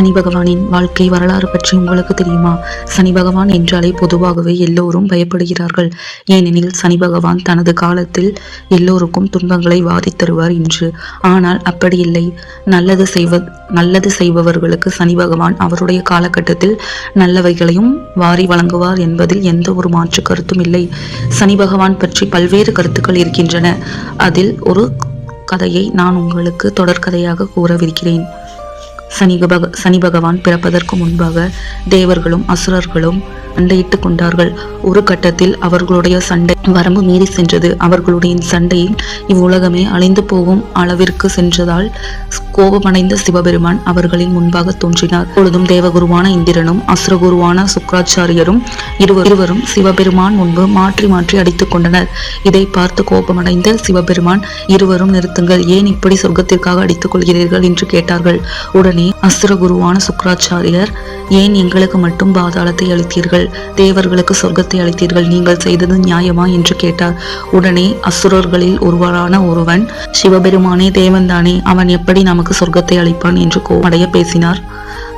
சனி பகவானின் வாழ்க்கை வரலாறு பற்றி உங்களுக்கு தெரியுமா? சனி பகவான் என்றாலே பொதுவாகவே எல்லோரும் பயப்படுகிறார்கள். ஏனெனில் சனி பகவான் தனது காலத்தில் எல்லோருக்கும் துன்பங்களை வாதி தருவார் என்று ஆனால் அப்படி இல்லை. நல்லது செய்வ நல்லது செய்பவர்களுக்கு சனி பகவான் அவருடைய காலகட்டத்தில் நல்லவைகளையும் வாரி வழங்குவார் என்பதில் எந்த ஒரு மாற்று கருத்தும் இல்லை. சனி பகவான் பற்றி பல்வேறு கருத்துக்கள் இருக்கின்றன. அதில் ஒரு கதையை நான் உங்களுக்கு தொடர்கதையாக கூறவிருக்கிறேன். சனி பக சனி பகவான் பிறப்பதற்கு முன்பாக தேவர்களும் அசுரர்களும் சண்டையிட்டுக் கொண்டார்கள். ஒரு கட்டத்தில் அவர்களுடைய சண்டை வரம்பு மீறி சென்றது. அவர்களுடைய சண்டையில் இவ்வுலகமே அழிந்து போகும் அளவிற்கு சென்றதால் கோபமடைந்த சிவபெருமான் அவர்களின் முன்பாக தோன்றினார். பொழுதும் தேவகுருவான இந்திரனும் அசுரகுருவான சுக்ராச்சாரியரும் இருவர் இருவரும் சிவபெருமான் முன்பு மாற்றி மாற்றி அடித்துக் கொண்டனர். இதை பார்த்து கோபமடைந்த சிவபெருமான் இருவரும் நிறுத்துங்கள். ஏன் இப்படி சொர்க்கத்திற்காக அடித்துக் கொள்கிறீர்கள்? என்று கேட்டார்கள். உடனே அசுரகுருவான சுக்ராச்சாரியர் ஏன் எங்களுக்கு மட்டும் பாதாளத்தை அளித்தீர்கள்? தேவர்களுக்கு சொர்க்கத்தை அளித்தீர்கள். நீங்கள் செய்தது நியாயமா என்று கேட்டார். உடனே அசுரர்களில் ஒருவரான ஒருவன் சிவபெருமானே தேவன்தானே அவன் எப்படி நமக்கு சொர்க்கத்தை அளிப்பான்? என்று கோபமடைய பேசினார்.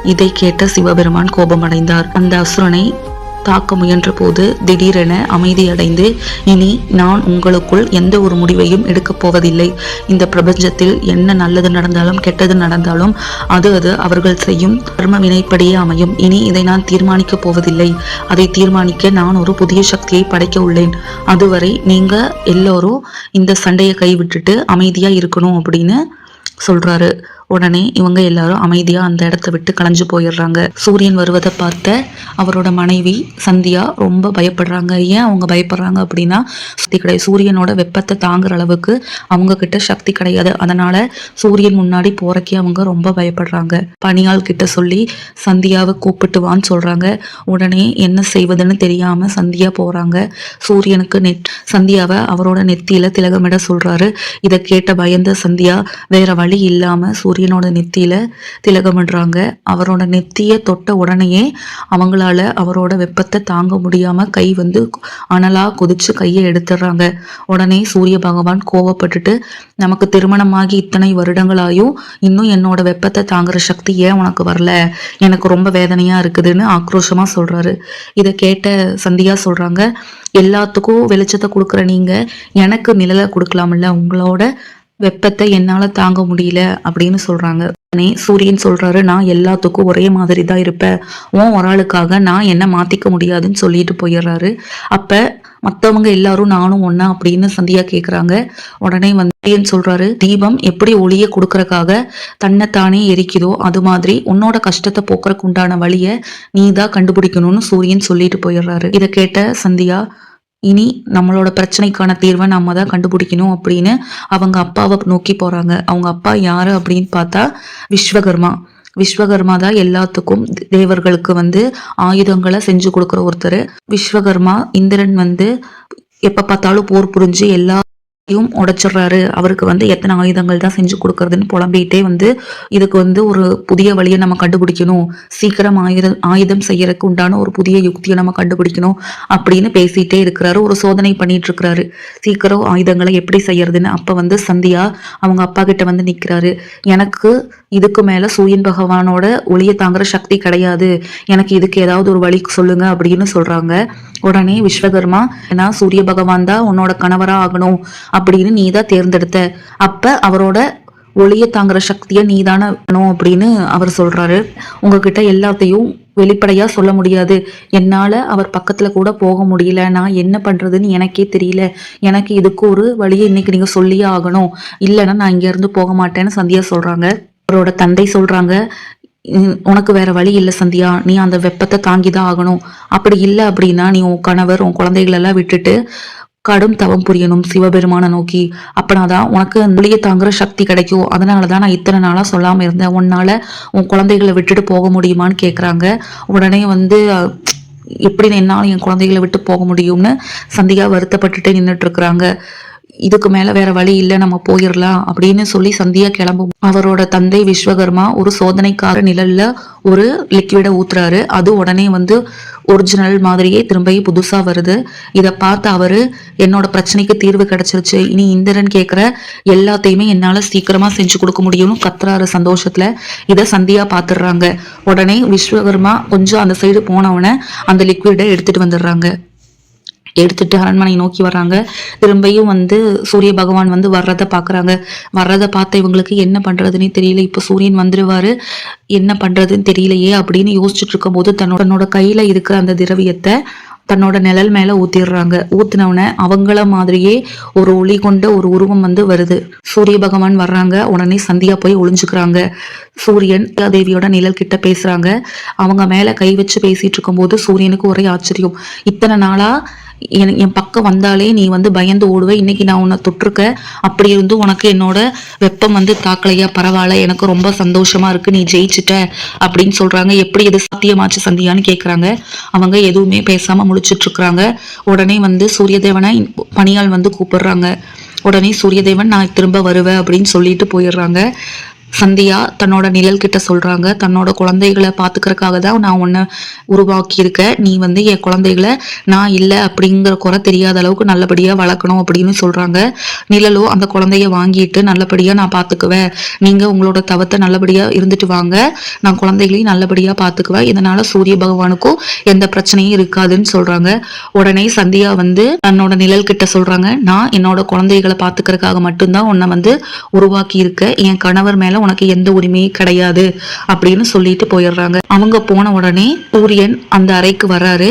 இதை கேட்ட சிவபெருமான் கோபமடைந்தார். அந்த அசுரனை தாக்க முயன்ற போது திடீரென அமைதியடைந்து இனி நான் உங்களுக்குள் எந்த ஒரு முடிவையும் எடுக்கப் போவதில்லை. இந்த பிரபஞ்சத்தில் என்ன நல்லது நடந்தாலும் கெட்டது நடந்தாலும் அது அது அவர்கள் செய்யும் கர்ம வினைப்படியே அமையும். இனி இதை நான் தீர்மானிக்கப் போவதில்லை. அதை தீர்மானிக்க நான் ஒரு புதிய சக்தியை படைக்க உள்ளேன். அதுவரை நீங்க எல்லோரும் இந்த சண்டையை கைவிட்டுட்டு அமைதியா இருக்கணும் அப்படின்னு சொல்றாரு. உடனே இவங்க எல்லாரும் அமைதியா அந்த இடத்த விட்டு கலைஞ்சு போயிடுறாங்க. சூரியன் வருவதை பார்த்த அவரோட மனைவி சந்தியா ரொம்ப பயப்படுறாங்க. ஏன் அவங்க பயப்படுறாங்க அப்படின்னா சக்தி கிடையாது. சூரியனோட வெப்பத்தை தாங்குற அளவுக்கு அவங்க கிட்ட சக்தி கிடையாது. அதனால சூரியன் முன்னாடி போறக்கே அவங்க ரொம்ப பயப்படுறாங்க. பணியாள் கிட்ட சொல்லி சந்தியாவை கூப்பிட்டு வான்னு சொல்றாங்க. உடனே என்ன செய்வதுன்னு தெரியாம சந்தியா போறாங்க. சூரியனுக்கு நெட் சந்தியாவை அவரோட நெத்தியில திலகமிட சொல்றாரு. இதை கேட்ட பயந்த சந்தியா வேற வழி இல்லாம சூரியனோட நெத்தியில திலகமிடுறாங்க அவரோட நெத்திய தொட்ட உடனேயே அவங்களால அவரோட வெப்பத்தை தாங்க முடியாம கை வந்து அனலா கொதிச்சு கையை எடுத்துடுறாங்க. உடனே சூரிய பகவான் கோவப்பட்டுட்டு நமக்கு திருமணமாகி இத்தனை வருடங்களாயும் இன்னும் என்னோட வெப்பத்தை தாங்குற சக்தி ஏன் உனக்கு வரல? எனக்கு ரொம்ப வேதனையா இருக்குதுன்னு ஆக்ரோஷமா சொல்றாரு. இதை கேட்ட சந்தியா சொல்றாங்க எல்லாத்துக்கும் வெளிச்சத்தை கொடுக்குற நீங்க எனக்கு நிழலை கொடுக்கலாம்ல உங்களோட வெப்பத்தை என்னால தாங்க முடியல அப்படின்னு சொல்றாங்க. உடனே சூரியன் சொல்றாரு நான் எல்லாத்துக்கும் ஒரே மாதிரி தான் இருப்பேன். உன் ஒரு ஆளுக்காக நான் என்ன மாத்திக்க முடியாதுன்னு சொல்லிட்டு போயிடுறாரு. அப்ப மத்தவங்க எல்லாரும் நானும் ஒன்னா அப்படின்னு சந்தியா கேக்குறாங்க. உடனே வந்து சொல்றாரு தீபம் எப்படி ஒளிய கொடுக்கறக்காக தன்னைத்தானே எரிக்குதோ அது மாதிரி உன்னோட கஷ்டத்தை போக்குறக்கு உண்டான வழிய நீ தான் கண்டுபிடிக்கணும்னு சூரியன் சொல்லிட்டு போயிடுறாரு. இதை கேட்ட சந்தியா இனி நம்மளோட பிரச்சனைக்கான தீர்வை நம்ம தான் கண்டுபிடிக்கணும் அப்படின்னு அவங்க அப்பாவை நோக்கி போறாங்க. அவங்க அப்பா யாரு அப்படின்னு பார்த்தா விஸ்வகர்மா. விஸ்வகர்மா தான் எல்லாத்துக்கும் தேவர்களுக்கு வந்து ஆயுதங்களை செஞ்சு கொடுக்குற ஒருத்தர். விஸ்வகர்மா இந்திரன் வந்து எப்ப பார்த்தாலும் போர் புரிஞ்சு எல்லா யும் உடைச்சிடுறாரு. அவருக்கு வந்து எத்தனை ஆயுதங்கள் தான் செஞ்சு கொடுக்கறதுன்னு புலம்பிட்டே வந்து இதுக்கு வந்து ஒரு புதிய வழியை நம்ம கண்டுபிடிக்கணும். சீக்கிரம் ஆயுதம் ஆயுதம் செய்யறதுக்கு உண்டான ஒரு புதிய யுக்தியை நம்ம கண்டுபிடிக்கணும் அப்படின்னு பேசிட்டே இருக்கிறாரு. ஒரு சோதனை பண்ணிட்டு இருக்கிறாரு. சீக்கிரம் ஆயுதங்களை எப்படி செய்யறதுன்னு அப்ப வந்து சந்தியா அவங்க அப்பா கிட்ட வந்து நிக்கிறாரு. எனக்கு இதுக்கு மேல சூரியன் பகவானோட ஒளியை தாங்குற சக்தி கிடையாது. எனக்கு இதுக்கு ஏதாவது ஒரு வழி சொல்லுங்க அப்படின்னு சொல்றாங்க. உடனே விஸ்வகர்மா நான் சூரிய பகவான் தான் உன்னோட கணவரா ஆகணும் அப்படின்னு நீ தான் தேர்ந்தெடுத்த. அப்ப அவரோட ஒளிய தாங்குற சக்தியை நீ தானே அப்படின்னு அவர் சொல்றாரு. உங்ககிட்ட எல்லாத்தையும் வெளிப்படையா சொல்ல முடியாது. என்னால அவர் பக்கத்துல கூட போக முடியல. நான் என்ன பண்றதுன்னு எனக்கே தெரியல. எனக்கு இதுக்கு ஒரு வழியை இன்னைக்கு நீங்க சொல்லியே ஆகணும். இல்லைன்னா நான் இங்க இருந்து போக மாட்டேன்னு சந்தியா சொல்றாங்க. அவரோட தந்தை சொல்றாங்க. உனக்கு வேற வழி இல்லை சந்தியா. நீ அந்த வெப்பத்தை தாங்கி தான் ஆகணும். அப்படி இல்லை அப்படின்னா நீ உன் கணவர் உன் குழந்தைகளெல்லாம் விட்டுட்டு கடும் தவம் புரியணும் சிவபெருமான நோக்கி. அப்பனாதான் உனக்கு ஒளிய தாங்குற சக்தி கிடைக்கும். அதனால தான் நான் இத்தனை நாளாக சொல்லாமல் இருந்தேன். உன்னால் உன் குழந்தைகளை விட்டுட்டு போக முடியுமான்னு கேட்குறாங்க உடனே வந்து எப்படி என்னால் என் குழந்தைகளை விட்டு போக முடியும்னு சந்தியா வருத்தப்பட்டுட்டே நின்றுட்டு இருக்கிறாங்க. இதுக்கு மேல வேற வழி இல்ல நம்ம போயிடலாம் அப்படின்னு சொல்லி சந்தியா கிளம்பும். அவரோட தந்தை விஸ்வகர்மா ஒரு சோதனைக்கார நிழல்ல ஒரு லிக்விட ஊத்துறாரு. அது உடனே வந்து ஒரிஜினல் மாதிரியே திரும்பி புதுசா வருது. இதை பார்த்து அவரு என்னோட பிரச்சனைக்கு தீர்வு கிடைச்சிருச்சு. இனி இந்திரன் கேட்குற எல்லாத்தையுமே என்னால சீக்கிரமா செஞ்சு கொடுக்க முடியும்னு கத்துறாரு சந்தோஷத்துல. இதை சந்தியா பாத்துடுறாங்க உடனே விஸ்வகர்மா கொஞ்சம் அந்த சைடு போனவன அந்த லிக்விடை எடுத்துட்டு வந்துடுறாங்க. எடுத்துட்டு அரண்மனை நோக்கி வர்றாங்க. திரும்பியும் வந்து சூரிய பகவான் வந்து வர்றதை பார்க்குறாங்க. வர்றதை பார்த்த இவங்களுக்கு என்ன பண்றதுன்னே தெரியல. இப்போ சூரியன் வந்துருவாரு. என்ன பண்றதுன்னு தெரியலையே அப்படின்னு யோசிச்சுட்டு இருக்கும்போது தன்னோட தன்னோட கையில இருக்கிற அந்த திரவியத்தை தன்னோட நிழல் மேல ஊத்திடுறாங்க ஊத்தினவுடனே அவங்கள மாதிரியே ஒரு ஒளி கொண்ட ஒரு உருவம் வந்து வருது. சூரிய பகவான் வர்றாங்க. உடனே சந்தியா போய் ஒளிஞ்சுக்கிறாங்க. சூரியன் தேவியோட நிழல் கிட்ட பேசுறாங்க. அவங்க மேல கை வச்சு பேசிட்டு இருக்கும்போது சூரியனுக்கு ஒரே ஆச்சரியம். இத்தனை நாளா என் என் பக்கம் வந்தாலே நீ வந்து பயந்து ஓடுவ. இன்னைக்கு நான் உன்னை தொட்டிருக்க. அப்படி இருந்து உனக்கு என்னோட வெப்பம் வந்து தாக்கலையா? பரவாயில்ல எனக்கு ரொம்ப சந்தோஷமா இருக்கு. நீ ஜெயிச்சிட்ட அப்படின்னு சொல்றாங்க. எப்படி எது சாத்தியமாச்சு சந்தியான்னு கேட்குறாங்க அவங்க எதுவுமே பேசாம முடிச்சிட்டு இருக்கிறாங்க உடனே வந்து சூரியதேவனை பணியாள் வந்து கூப்பிடுறாங்க. உடனே சூரியதேவன் நான் திரும்ப வருவேன் அப்படின்னு சொல்லிட்டு போயிடுறாங்க. சந்தியா தன்னோட நிழல் கிட்ட சொல்றாங்க. தன்னோட குழந்தைகளை பாத்துக்கிறதுக்காக தான் நான் உன்னை உருவாக்கி இருக்கேன் நீ வந்து என் குழந்தைகளை நான் இல்லை அப்படிங்கிற குறை தெரியாத அளவுக்கு நல்லபடியா வளர்க்கணும் அப்படின்னு சொல்றாங்க. நிழலோ அந்த குழந்தைய வாங்கிட்டு நல்லபடியா நான் பாத்துக்குவேன். நீங்க உங்களோட தவத்தை நல்லபடியா இருந்துட்டு வாங்க. நான் குழந்தைகளையும் நல்லபடியா பாத்துக்குவேன். இதனால சூரிய பகவானுக்கும் எந்த பிரச்சனையும் இருக்காதுன்னு சொல்றாங்க. உடனே சந்தியா வந்து தன்னோட நிழல் கிட்ட சொல்றாங்க. நான் என்னோட குழந்தைகளை பாத்துக்கிறதுக்காக மட்டும்தான் உன்னை வந்து உருவாக்கி இருக்க என் கணவர் மேல உனக்கு எந்த உரிமையும் கிடையாது அப்படின்னு சொல்லிட்டு போயிடுறாங்க. அவங்க போன உடனே சூரியன் அந்த அறைக்கு வர்றாரு.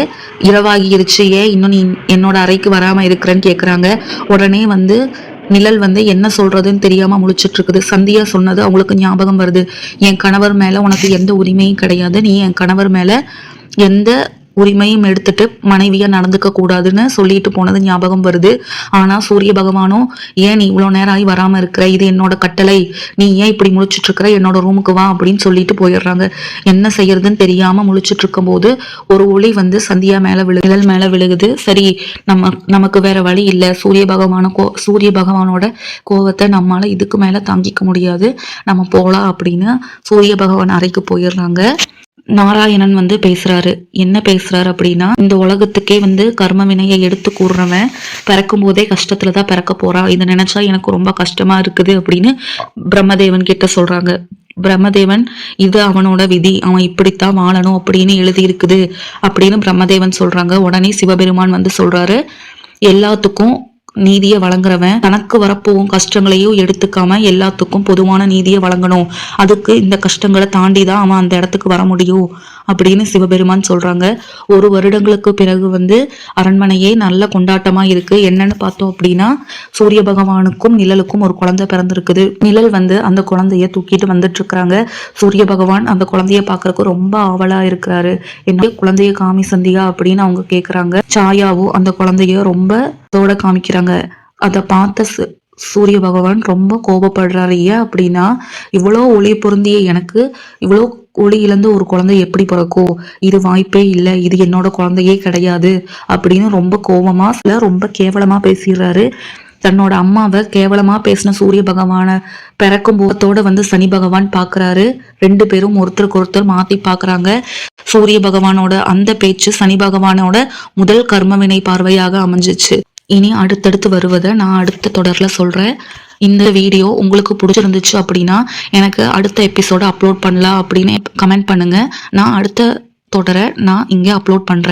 இரவாகிருச்சு ஏன் இன்னும் நீ என்னோட அறைக்கு வராம இருக்கிறேன்னு கேக்குறாங்க. உடனே வந்து நிழல் வந்து என்ன சொல்றதுன்னு தெரியாம முழிச்சிட்டு இருக்குது சந்தியா சொன்னது அவங்களுக்கு ஞாபகம் வருது. என் கணவர் மேல உனக்கு எந்த உரிமையும் கிடையாது. நீ என் கணவர் மேல எந்த உரிமையும் எடுத்துட்டு மனைவியா நடந்துக்க கூடாதுன்னு சொல்லிட்டு போனது ஞாபகம் வருது. ஆனா சூரிய பகவானும் ஏன் நீ இவ்வளவு நேரம் ஆகி வராம இருக்கிற? இது என்னோட கட்டளை. நீ ஏன் இப்படி முழிச்சிட்டு இருக்கிற? என்னோட ரூமுக்கு வா அப்படின்னு சொல்லிட்டு போயிடுறாங்க. என்ன செய்யறதுன்னு தெரியாம முழிச்சிட்டு இருக்கும்போது ஒரு ஒளி வந்து சந்தியா மேல விழு நிழல் மேல விழுகுது. சரி நம்ம நமக்கு வேற வழி இல்ல. சூரிய பகவான கோ சூரிய பகவானோட கோவத்தை நம்மால இதுக்கு மேல தாங்கிக்க முடியாது. நம்ம போலாம் அப்படின்னு சூரிய பகவான் அறைக்கு போயிடுறாங்க. நாராயணன் வந்து பேசுறாரு. என்ன பேசுறாரு அப்படின்னா இந்த உலகத்துக்கே வந்து கர்ம வினையை எடுத்து கூறுறவன் பிறக்கும் போதே கஷ்டத்துல தான் பிறக்க போறான் இதை நினைச்சா எனக்கு ரொம்ப கஷ்டமா இருக்குது அப்படின்னு பிரம்மதேவன் கிட்ட சொல்றாங்க. பிரம்மதேவன் இது அவனோட விதி. அவன் இப்படித்தான் வாழணும் அப்படின்னு எழுதி இருக்குது அப்படின்னு பிரம்மதேவன் சொல்றாங்க. உடனே சிவபெருமான் வந்து சொல்றாரு. எல்லாத்துக்கும் நீதியை வழங்குறவன் தனக்கு வரப்போகும் கஷ்டங்களையும் எடுத்துக்காம எல்லாத்துக்கும் பொதுவான நீதியை வழங்கணும். அதுக்கு இந்த கஷ்டங்களை தாண்டி தான் அவன் அந்த இடத்துக்கு வர முடியும் அப்படின்னு சிவபெருமான் சொல்றாங்க. ஒரு வருடங்களுக்கு பிறகு வந்து அரண்மனையே நல்ல கொண்டாட்டமா இருக்கு. என்னன்னு பார்த்தோம் அப்படின்னா சூரிய பகவானுக்கும் நிழலுக்கும் ஒரு குழந்தை பிறந்திருக்குது. நிழல் வந்து அந்த குழந்தைய தூக்கிட்டு வந்துட்டு இருக்கிறாங்க சூரிய பகவான் அந்த குழந்தைய பாக்குறதுக்கு ரொம்ப ஆவலா இருக்கிறாரு. என்ன குழந்தைய காமி சந்தியா அப்படின்னு அவங்க கேக்குறாங்க. சாயாவோ அந்த குழந்தைய ரொம்ப தோட காமிக்கிறாங்க. அதை பார்த்த சு- சூரிய பகவான் ரொம்ப கோபப்படுறாரு. ஏன் அப்படின்னா இவ்வளோ ஒளி பொருந்திய எனக்கு இவ்வளோ ஒளி இழந்து ஒரு குழந்தை எப்படி பிறக்கும்? இது வாய்ப்பே இல்லை. இது என்னோட குழந்தையே கிடையாது. அப்படின்னு ரொம்ப கோபமா சில ரொம்ப கேவலமா பேசிடுறாரு. தன்னோட அம்மாவை கேவலமா பேசின சூரிய பகவானை பிறக்கும் போகத்தோட வந்து சனி பகவான் பாக்குறாரு ரெண்டு பேரும் ஒருத்தருக்கு ஒருத்தர் மாத்தி பாக்குறாங்க சூரிய பகவானோட அந்த பேச்சு சனி பகவானோட முதல் கர்மவினை பார்வையாக அமைஞ்சிச்சு. இனி அடுத்தடுத்து வருவதை நான் அடுத்த தொடரில் சொல்கிறேன் இந்த வீடியோ உங்களுக்கு பிடிச்சிருந்துச்சு அப்படின்னா எனக்கு அடுத்த எபிசோட அப்லோட் பண்ணலாம் அப்படின்னு கமெண்ட் பண்ணுங்கள் நான் அடுத்த தொடரை நான் இங்கே அப்லோட் பண்ணுறேன்